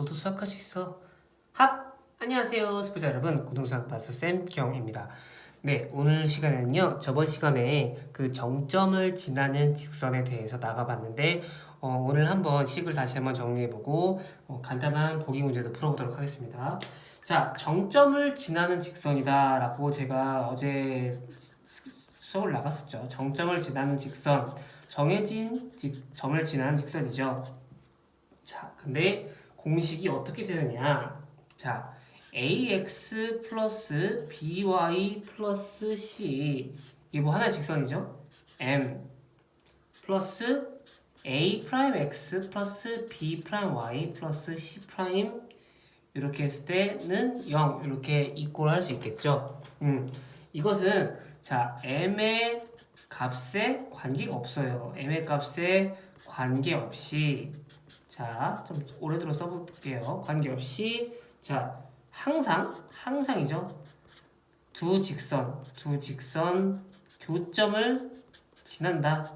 너도 수학할 수 있어. 합! 안녕하세요, 스포자 여러분. 고등수학 마스터 쌤 경입니다. 네, 오늘 시간에는요. 저번 시간에 그 정점을 지나는 직선에 대해서 나가봤는데 어, 오늘 한번 식을 다시 한번 정리해보고 어, 간단한 보기 문제도 풀어보도록 하겠습니다. 자, 정점을 지나는 직선이다 라고 제가 어제 수업을 나갔었죠. 정점을 지나는 직선, 정해진 직, 점을 지나는 직선이죠. 자, 근데 공식이 어떻게 되느냐? 자, ax 플러스 by 플러스 c 이게 뭐 하나의 직선이죠? m 플러스 a 프라임 x 플러스 b 프라임 y 플러스 c 프라임 이렇게 했을 때는 0 이렇게 이꼴 할 수 있겠죠. 음, 이것은 자 m의 값에 관계가 없어요. m의 값에 관계 없이 자, 좀 오래 들어 써볼게요. 관계없이 자 항상 항상이죠. 두 직선 두 직선 교점을 지난다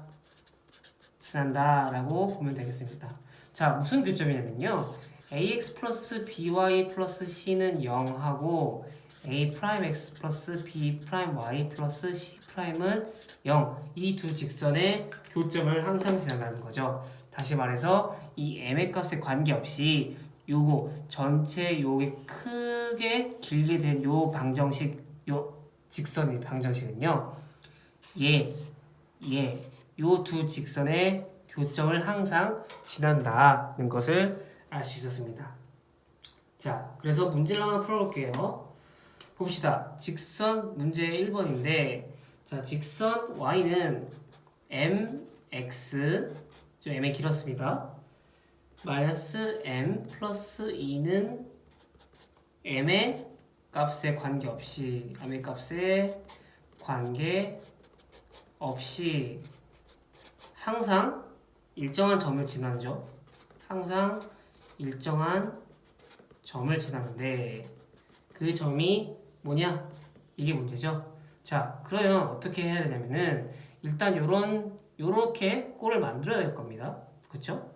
지난다 라고 보면 되겠습니다. 자 무슨 교점이냐면요. ax 플러스 by 플러스 c는 0하고 a 프라임 x 플러스 b 프라임 y 플러스 c 프라임은 0. 이 두 직선의 교점을 항상 지나가는 거죠. 다시 말해서 이 m의 값에 관계없이 요거 전체 요게 크게 길게 된 요 방정식 요 직선의 방정식은요. 얘, 얘, 요 두 직선의 교점을 항상 지난다는 것을 알 수 있었습니다. 자, 그래서 문제를 하나 풀어볼게요. 봅시다. 직선 문제 1번인데, 자, 직선 y는 mx, 좀 m이 길었습니다. 마이너스 m 플러스 2는 m의 값에 관계없이 m의 값에 관계 없이 항상 일정한 점을 지나죠. 항상 일정한 점을 지나는데 그 점이 뭐냐? 이게 문제죠. 자, 그러면 어떻게 해야 되냐면은 일단 요런 요렇게 꼴을 만들어야 될 겁니다. 그렇죠?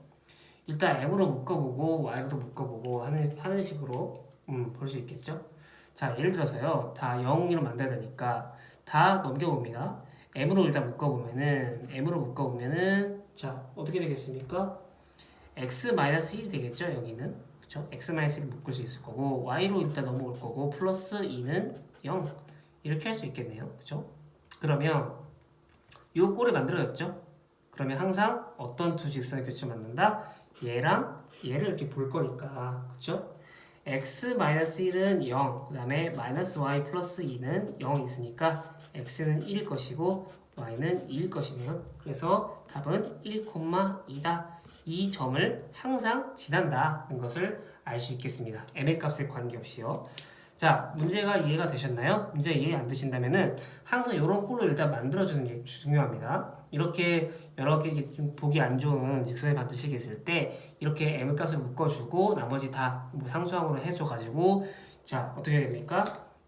일단 m으로 묶어보고 y로도 묶어보고 하는 하는 식으로 음, 볼 수 있겠죠. 자, 예를 들어서요, 다 0으로 만들어야 되니까 다 넘겨봅니다. m으로 일단 묶어보면은 m으로 묶어보면은 자 어떻게 되겠습니까? x 1이 되겠죠 여기는 그렇죠? x 1을 묶을 수 있을 거고 y로 일단 넘어올 거고 플러스 2는 0 이렇게 할 수 있겠네요 그렇죠? 그러면 요 꼴을 만들어졌죠? 그러면 항상 어떤 두 직선의 교점을 만든다? 얘랑 얘를 이렇게 볼 거니까 그 렇죠? x 1은 0, 그 다음에 마이너스 y 플러스 2는 0이 있으니까 x는 1일 것이고 y는 2일 것이네요. 그래서 답은 1,2다. 이 점을 항상 지난다는 것을 알 수 있겠습니다. m의 값에 관계없이요. 자, 문제가 이해가 되셨나요? 문제 이해 안 되신다면은 항상 이런 꼴로 일단 만들어주는 게 중요합니다. 이렇게 여러 개 좀 보기 안 좋은 직선의 반드시기 있을 때 이렇게 m 값을 묶어주고 나머지 다 뭐 상수항으로 해줘가지고 자 어떻게 됩니까?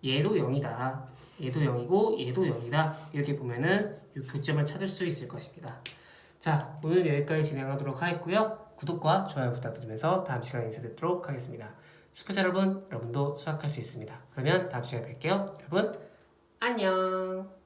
얘도 0이다. 얘도 0이고 얘도 0이다. 이렇게 보면은 이 교점을 찾을 수 있을 것입니다. 자 오늘 여기까지 진행하도록 하겠고요. 구독과 좋아요 부탁드리면서 다음 시간에 인사드리도록 하겠습니다. 수포자 여러분, 여러분도 수학할 수 있습니다. 그러면 다음 시간에 뵐게요. 여러분 안녕.